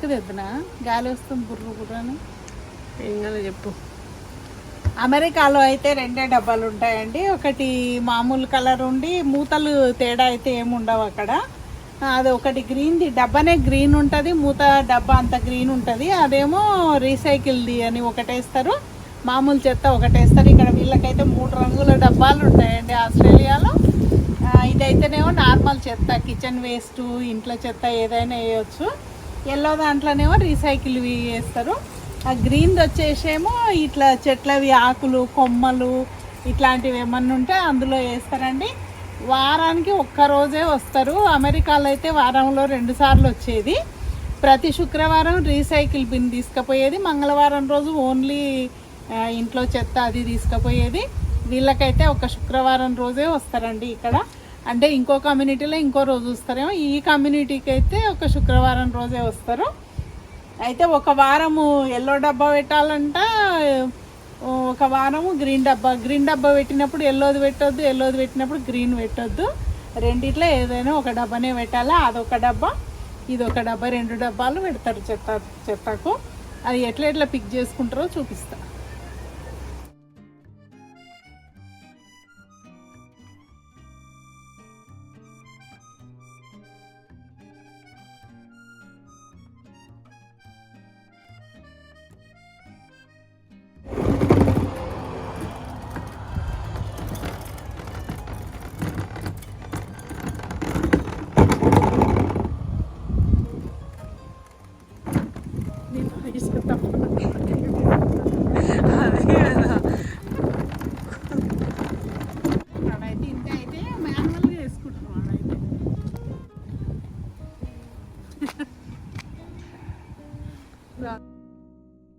తెద్దునా గాలి వస్తుంది బుర్రు బుర్రని చెప్పు. అమెరికాలో అయితే రెండే డబ్బాలు ఉంటాయండి. ఒకటి మామూలు కలర్ ఉండి మూతలు తేడా అయితే ఏమి ఉండవు అక్కడ. అది ఒకటి గ్రీన్ది. డబ్బానే గ్రీన్ ఉంటుంది మూత డబ్బా అంత గ్రీన్ ఉంటుంది. అదేమో రీసైకిల్ది అని ఒకటేస్తారు. మామూలు చెత్త ఒకటేస్తారు. ఇక్కడ వీళ్ళకైతే మూడు రంగుల డబ్బాలు ఉంటాయండి ఆస్ట్రేలియాలో. ఇదైతేనేమో నార్మల్ చెత్త కిచెన్ వేస్ట్ ఇంట్లో చెత్త ఏదైనా వేయచ్చు. ఎల్లో దాంట్లోనేమో రీసైకిల్ వేస్తారు ఆ గ్రీన్ వచ్చేసేమో ఇట్లా చెట్లవి ఆకులు కొమ్మలు ఇట్లాంటివి ఏమన్నా ఉంటే అందులో వేస్తారండి. వారానికి ఒక్క రోజే వస్తారు. అమెరికాలో అయితే వారంలో రెండు సార్లు వచ్చేది. ప్రతి శుక్రవారం రీసైకిల్ బిన్ తీసుకుపోయేది. మంగళవారం రోజు ఓన్లీ ఇంట్లో చెత్త అది తీసుకుపోయేది. వీళ్ళకైతే ఒక శుక్రవారం రోజే వస్తారండి ఇక్కడ. అంటే ఇంకో కమ్యూనిటీలో ఇంకో రోజు వస్తారేమో. ఈ కమ్యూనిటీకి అయితే ఒక శుక్రవారం రోజే వస్తారు. అయితే ఒక వారము ఎల్లో డబ్బా పెట్టాలంట ఒక వారము గ్రీన్ డబ్బా. గ్రీన్ డబ్బా పెట్టినప్పుడు ఎల్లోది పెట్టొద్దు ఎల్లోది పెట్టినప్పుడు గ్రీన్ పెట్టొద్దు. రెండిట్లో ఏదైనా ఒక డబ్బానే పెట్టాలి అదొక డబ్బా ఇది ఒక డబ్బా రెండు డబ్బాలు పెడతారు చెత్త చెత్తకు. అది ఎట్లా ఎట్లా పిక్ చేసుకుంటారో చూపిస్తాను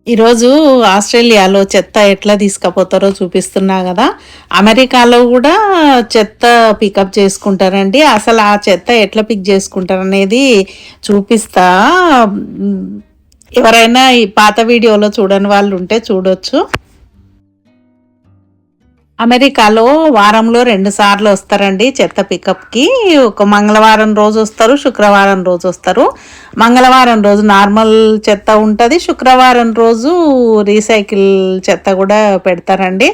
ఈరోజు ఆస్ట్రేలియాలో చెత్త ఎట్లా తీసుకుపోతారో చూపిస్తున్నా కదా. అమెరికాలో కూడా చెత్త పికప్ చేసుకుంటారండి. అసలు ఆ చెత్త ఎట్లా పిక్ చేసుకుంటారు అనేది చూపిస్తా. ఎవరైనా ఈ పాత వీడియోలో చూడని వాళ్ళు ఉంటే చూడొచ్చు. అమెరికాలో వారంలో రెండు సార్లు వస్తారండి చెత్త పికప్కి. ఒక మంగళవారం రోజు వస్తారు శుక్రవారం రోజు వస్తారు. మంగళవారం రోజు నార్మల్ చెత్త ఉంటుంది శుక్రవారం రోజు రీసైకిల్ చెత్త కూడా పెడతారండి.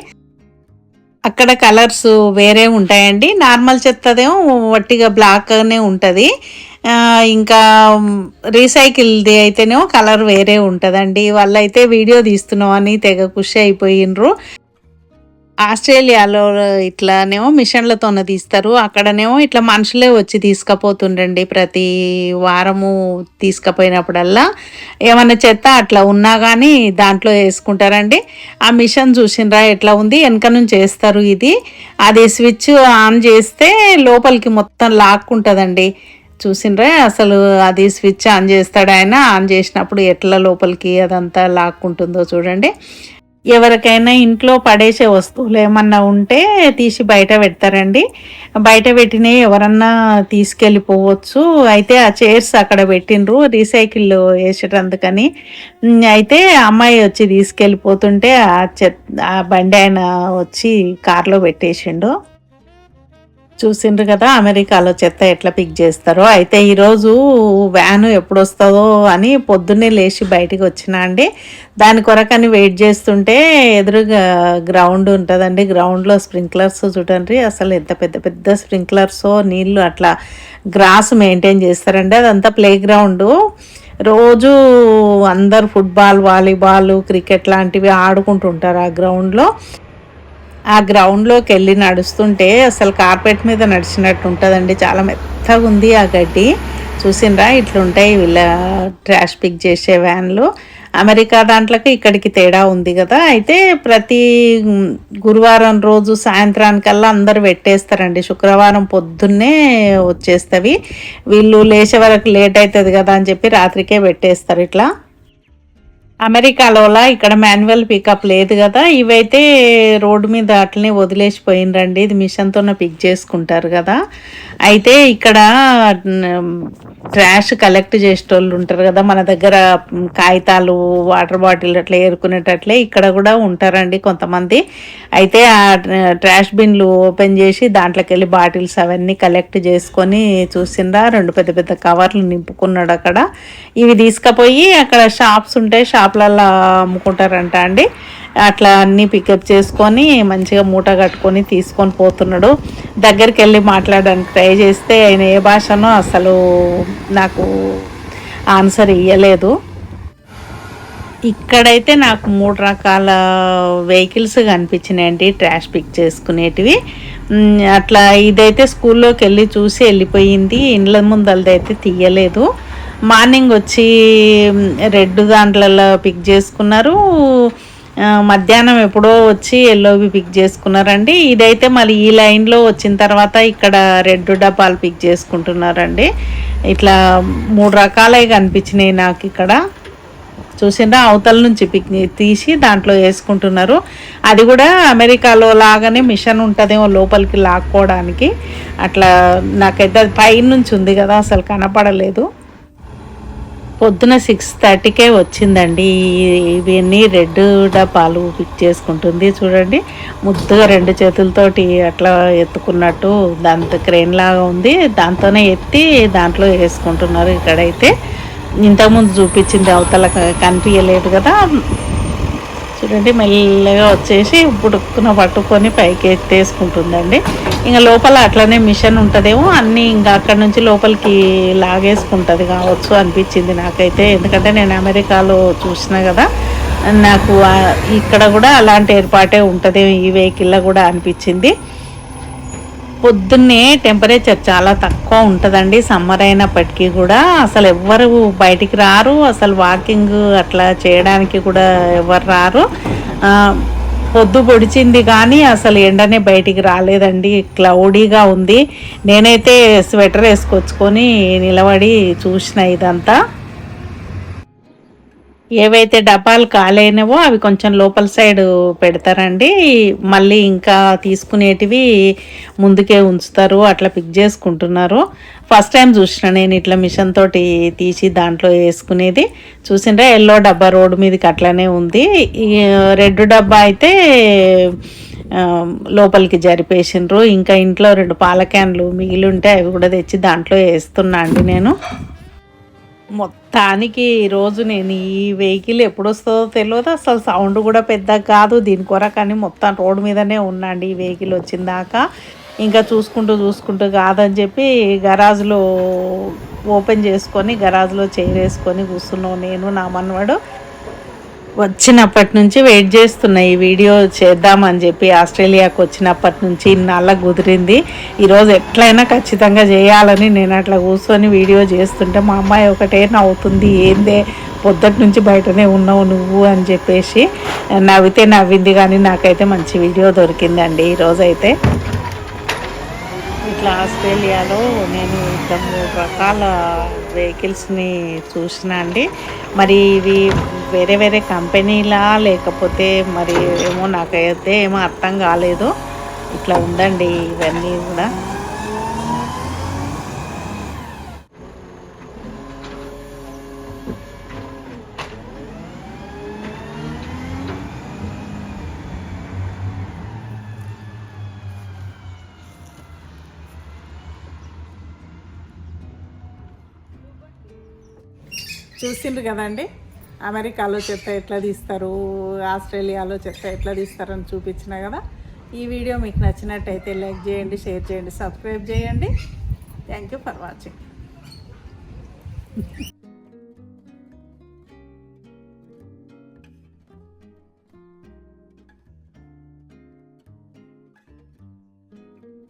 అక్కడ కలర్స్ వేరే ఉంటాయండి. నార్మల్ చెత్తదేమో వట్టిగా బ్లాక్గానే ఉంటుంది. ఇంకా రీసైకిల్ది అయితేనేమో కలర్ వేరే ఉంటుందండి. వాళ్ళైతే వీడియో తీస్తున్నామని తెగ ఖుషి అయిపోయినరు. ఆస్ట్రేలియాలో ఇట్లానేమో మిషన్లతోనే తీస్తారు. అక్కడనేమో ఇట్లా మనుషులే వచ్చి తీసుకుపోతుండండి. ప్రతి వారము తీసుకుపోయినప్పుడల్లా ఏమైనా చెత్త అట్లా ఉన్నా కానీ దాంట్లో వేసుకుంటారండి. ఆ మిషన్ చూసినరా ఎట్లా ఉంది? వెనక నుంచి వేస్తారు ఇది. అది స్విచ్ ఆన్ చేస్తే లోపలికి మొత్తం లాక్కుంటుందండి. చూసిండ్రా అసలు అది స్విచ్ ఆన్ చేస్తాడు ఆయన. ఆన్ చేసినప్పుడు ఎట్లా లోపలికి అదంతా లాక్కుంటుందో చూడండి. ఎవరికైనా ఇంట్లో పడేసే వస్తువులు ఏమన్నా ఉంటే తీసి బయట పెడతారండి. బయట పెట్టినవి ఎవరన్నా తీసుకెళ్ళిపోవచ్చు. అయితే ఆ చైర్స్ అక్కడ పెట్టిండ్రు రీసైకిల్ వేసేటందుకని. అయితే అమ్మాయి వచ్చి తీసుకెళ్ళిపోతుంటే ఆ చెత్ ఆ బండి ఆయన వచ్చి కార్లో పెట్టేసిండు. చూసిండ్రు కదా అమెరికాలో చెత్త ఎట్లా పిక్ చేస్తారో. అయితే ఈరోజు వ్యాన్ ఎప్పుడు వస్తుందో అని పొద్దున్నే లేచి బయటికి వచ్చినా అండి. దాని కొరకని వెయిట్ చేస్తుంటే ఎదురుగా గ్రౌండ్ ఉంటుందండి. గ్రౌండ్లో స్ప్రింక్లర్స్ చూడండి అసలు ఎంత పెద్ద పెద్ద స్ప్రింక్లర్స్ నీళ్ళు అట్లా గ్రాస్ మెయింటైన్ చేస్తారండి. అదంతా ప్లే గ్రౌండ్ రోజు అందరు ఫుట్బాల్ వాలీబాల్ క్రికెట్ లాంటివి ఆడుకుంటుంటారు ఆ గ్రౌండ్లో ఆ గ్రౌండ్లోకి వెళ్ళి నడుస్తుంటే అసలు కార్పెట్ మీద నడిచినట్టు ఉంటుందండి. చాలా మెత్తగా ఉంది ఆ గడ్డి. చూసిండ్రా ఇట్లుంటాయి వీళ్ళ ట్రాష్ పిక్ చేసే వ్యాన్లు అమెరికా దాంట్లోకి ఇక్కడికి తేడా ఉంది కదా. అయితే ప్రతి గురువారం రోజు సాయంత్రానికల్లా అందరు పెట్టేస్తారండి. శుక్రవారం పొద్దున్నే వచ్చేస్తవి. వీళ్ళు లేచే వరకు లేట్ అవుతుంది కదా అని చెప్పి రాత్రికే పెట్టేస్తారు ఇట్లా. అమెరికాలోలా ఇక్కడ మాన్యువల్ పికప్ లేదు కదా ఇవైతే రోడ్డు మీద అట్లనే వదిలేసిపోయిండ్రండి. ఇది మిషన్తోనే పిక్ చేసుకుంటారు కదా. అయితే ఇక్కడ ట్రాష్ కలెక్ట్ చేసేటోళ్ళు ఉంటారు కదా మన దగ్గర కాగితాలు వాటర్ బాటిల్ అట్లా ఏరుకునేటట్లే ఇక్కడ కూడా ఉంటారండి కొంతమంది. అయితే ఆ ట్రాష్ బిన్లు ఓపెన్ చేసి దాంట్లోకి వెళ్ళి బాటిల్స్ అవన్నీ కలెక్ట్ చేసుకొని చూసిందా రెండు పెద్ద పెద్ద కవర్లు నింపుకున్నాడు అక్కడ. ఇవి తీసుకుపోయి అక్కడ షాప్స్ ఉంటాయి షాప్లలో అమ్ముకుంటారంట అండి. అట్లా అన్నీ పికప్ చేసుకొని మంచిగా మూట కట్టుకొని తీసుకొని పోతున్నాడు. దగ్గరికి వెళ్ళి మాట్లాడడానికి ట్రై చేస్తే ఆయన ఏ భాషనో అసలు నాకు ఆన్సర్ ఇవ్వలేదు ఇక్కడైతే నాకు మూడు రకాల వెహికల్స్ కనిపించినాయండి ట్రాష్ పిక్ చేసుకునేటివి. అట్లా ఇదైతే స్కూల్లోకి వెళ్ళి చూసి వెళ్ళిపోయింది ఇండ్ల ముందలదైతే తీయలేదు. మార్నింగ్ వచ్చి రెడ్ దాంట్లలో పిక్ చేసుకున్నారు. మధ్యాహ్నం ఎప్పుడో వచ్చి ఎల్లోవి పిక్ చేసుకున్నారండి. ఇదైతే మళ్ళీ ఈ లైన్లో వచ్చిన తర్వాత ఇక్కడ రెడ్ డబ్బాలు పిక్ చేసుకుంటున్నారండి. ఇట్లా మూడు రకాలే కనిపించినాయి నాకు ఇక్కడ. చూసిండ్రా? అవతల నుంచి పిక్ తీసి దాంట్లో వేసుకుంటున్నారు. అది కూడా అమెరికాలో లాగానే మిషన్ ఉంటుందేమో లోపలికి లాక్కోవడానికి. అట్లా నాకైతే అది పైనుంచి ఉంది కదా అసలు కనపడలేదు. పొద్దున సిక్స్ థర్టీకే వచ్చిందండి. ఇవన్నీ రెడ్ డబ్బాలు పిక్ చేసుకుంటుంది. చూడండి ముద్దుగా రెండు చేతులతోటి అట్లా ఎత్తుకున్నట్టు దాంతో క్రెయిన్ లాగా ఉంది. దాంతోనే ఎత్తి దాంట్లో వేసుకుంటున్నారు ఇక్కడైతే. ఇంతకుముందు చూపించింది అవతల కనిపించలేదు కదా. చూడండి మెల్లగా వచ్చేసి బుడుక్కున పట్టుకొని పైకి ఎత్తేసుకుంటుందండి. ఇంకా లోపల అట్లనే మిషన్ ఉంటుందేమో అన్నీ ఇంకా అక్కడ నుంచి లోపలికి లాగేసుకుంటుంది కావచ్చు అనిపించింది నాకైతే. ఎందుకంటే నేను అమెరికాలో చూసిన కదా నాకు ఇక్కడ కూడా అలాంటి ఏర్పాటే ఉంటుంది ఈ వెహికల్లో కూడా అనిపించింది. పొద్దున్నే టెంపరేచర్ చాలా తక్కువ ఉంటుందండి సమ్మర్ అయినప్పటికీ కూడా. అసలు ఎవ్వరు బయటికి రారు అసలు వాకింగ్ అట్లా చేయడానికి కూడా ఎవరు రారు. పొద్దు పొడిచింది కానీ అసలు ఎండనే బయటికి రాలేదండి. క్లౌడీగా ఉంది. నేనైతే స్వెటర్ వేసుకొచ్చుకొని నిలబడి చూసిన ఇదంతా. ఏవైతే డబ్బాలు కాలేనవో అవి కొంచెం లోపల సైడ్ పెడతారండి. మళ్ళీ ఇంకా తీసుకునేటివి ముందుకే ఉంచుతారు అట్లా పిక్ చేసుకుంటున్నారు. ఫస్ట్ టైం చూసిన నేను ఇట్లా మిషన్ తోటి తీసి దాంట్లో వేసుకునేది. చూసిండ్రా ఎల్లో డబ్బా రోడ్డు మీదకి అట్లానే ఉంది. ఈ రెడ్ డబ్బా అయితే లోపలికి జరిపేసిండ్రు. ఇంకా ఇంట్లో రెండు పాల క్యాన్లు మిగిలి ఉంటే అవి కూడా తెచ్చి దాంట్లో వేస్తున్నా అండి నేను. మొత్తానికి ఈరోజు నేను ఈ వెహికల్ ఎప్పుడు వస్తుందో తెలియదు అసలు సౌండ్ కూడా పెద్ద కాదు దీని కొరకని మొత్తం రోడ్డు మీదనే ఉన్నాండి ఈ వెహికల్ వచ్చిన దాకా. ఇంకా చూసుకుంటూ చూసుకుంటూ కాదని చెప్పి గరాజ్లో ఓపెన్ చేసుకొని గరాజ్లో వేసుకొని కూర్చున్నావు నేను నా మనవాడు. వచ్చినప్పటి నుంచి వెయిట్ చేస్తున్నా ఈ వీడియో చేద్దామని చెప్పి ఆస్ట్రేలియాకి వచ్చినప్పటి నుంచి ఇన్నాళ్ళ కుదిరింది. ఈరోజు ఎట్లయినా ఖచ్చితంగా చేయాలని నేను అట్లా కూర్చొని వీడియో చేస్తుంటే మా అమ్మాయి ఒకటే నవ్వుతుంది ఏందే? పొద్దుటి నుంచి బయటనే ఉన్నావు నువ్వు? అని చెప్పేసి నవ్వితే నవ్వింది కానీ నాకైతే మంచి వీడియో దొరికిందండి ఈరోజైతే ఇట్లా ఆస్ట్రేలియాలో నేను ఇట్లా రకాల వెహికల్స్ని చూసిన అండి. మరి ఇవి వేరే వేరే కంపెనీలా లేకపోతే మరి ఏమో నాకైతే ఏమో అర్థం కాలేదు. ఇట్లా ఉందండి ఇవన్నీ కూడా. చూసిండ్రు కదండి? అమెరికాలో చెత్త ఎట్లా తీస్తారు? ఆస్ట్రేలియాలో చెత్త ఎట్లా తీస్తారని చూపించిన కదా? ఈ వీడియో మీకు నచ్చినట్టయితే లైక్ చేయండి షేర్ చేయండి సబ్స్క్రైబ్ చేయండి. Thank you for watching